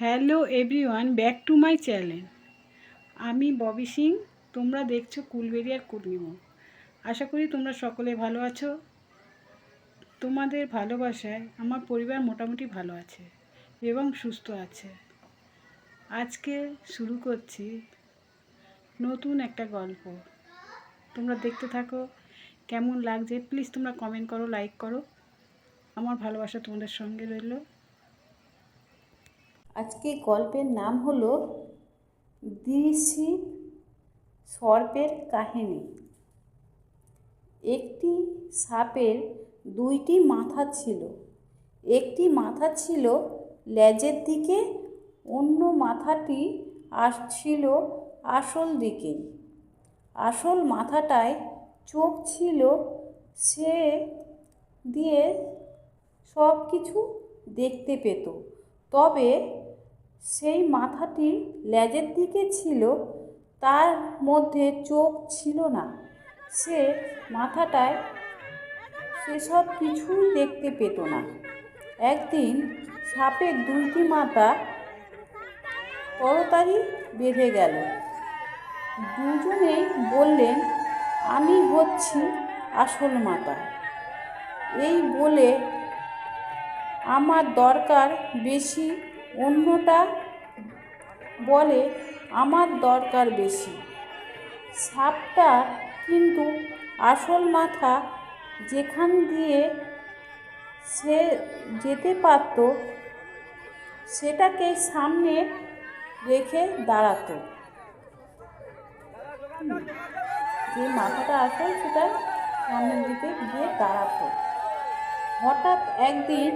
Hello everyone, back to my channel. আমি Bobby Singh, তোমরা দেখছ কুলবেরিয়ার পূর্ণিমা আশা করি তোমরা সকলে ভালো আছো। তোমাদের ভালোবাসায় আমার পরিবার মোটামুটি ভালো আছে এবং সুস্থ আছে। আজকে শুরু করছি নতুন একটা গল্প। তোমরা দেখতে থাকো, কেমন লাগছে? প্লিজ তোমরা কমেন্ট করো লাইক করো। আমার ভালোবাসা তোমাদের সঙ্গে রইল। আজকে গল্পের নাম হলো দিশি সর্পের কাহিনী। একটি সাপের দুইটি মাথা ছিল। একটি মাথা ছিল লেজের দিকে, অন্য মাথাটি আসছিল আসল দিকে। আসল মাথাটায় চোখ ছিল, সে দিয়ে সব কিছু দেখতে পেত। তবে সেই মাথাটি লেজের দিকে ছিল, তার মধ্যে চোখ ছিল না। সে মাথাটায় সেসব কিছুই দেখতে পেত না। একদিন সাপের দুইটি মাথা তরতারি বেঁধে গেল। দুজনেই বললেন, আমি হচ্ছি আসল মাথা এই বলে আমার দরকার বেশি অন্যটা বলে আমার দরকার বেশি। সাপটা কিন্তু আসল মাথা যেখান দিয়ে সে যেতে পারত, সেটাকে সামনে রেখে দাঁড়াতো। যে মাথাটা আসল সেটা সামনের দিকে গিয়ে দাঁড়াতো। হঠাৎ একদিন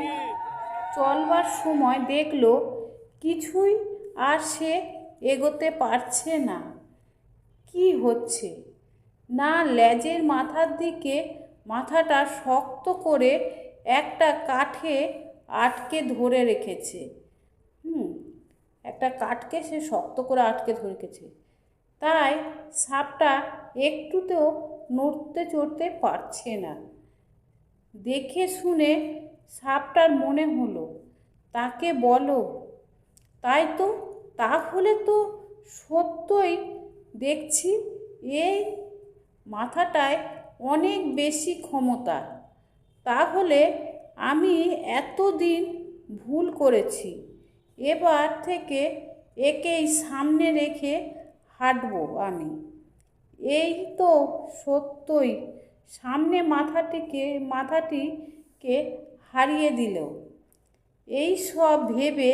চলবার সময় দেখল, কিছুই আর সে এগোতে পারছে না। কি হচ্ছে? না, লেজের মাথার দিকে মাথাটা শক্ত করে একটা কাঠে আটকে ধরে রেখেছে। হুম, একটা কাঠকে সে শক্ত করে আটকে ধরে রেখেছে। তাই সাপটা একটুতেও নড়তে চড়তে পারছে না। দেখে শুনে সাপটার মনে হলো, তাকে বলো। তাই তো, তাহলে তো সত্যই দেখছি এই মাথাটায় অনেক বেশি ক্ষমতা। তাহলে আমি এতদিন ভুল করেছি, এবার থেকে একেই সামনে রেখে হাঁটবো আমি। এই তো সত্যই সামনে মাথাটিকে মাথাটিকে হারিয়ে দিল। এই সব ভেবে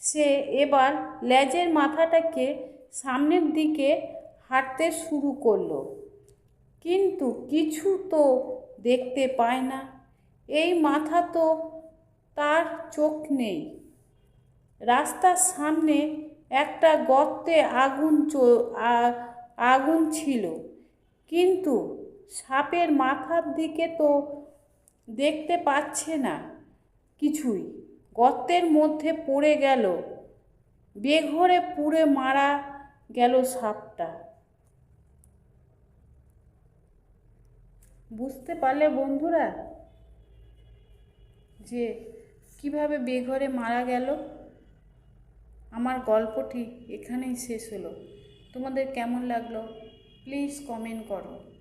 সে এবার লেজের মাথাটাকে সামনের দিকে হাঁটতে শুরু করল। কিন্তু কিছু তো দেখতে পায় না। এই মাথা তো তার চোখ নেই। রাস্তার সামনে একটা গর্তে আগুন আগুন ছিল। কিন্তু সাপের মাথার দিকে তো দেখতে পাচ্ছে না কিছুই। গর্তের মধ্যে পড়ে গেল, বেঘরে পুড়ে মারা গেল সাপটা। বুঝতে পারলে বন্ধুরা যে কীভাবে বেঘরে মারা গেল? আমার গল্পটি এখানেই শেষ হলো। তোমাদের কেমন লাগল? প্লিজ কমেন্ট করো।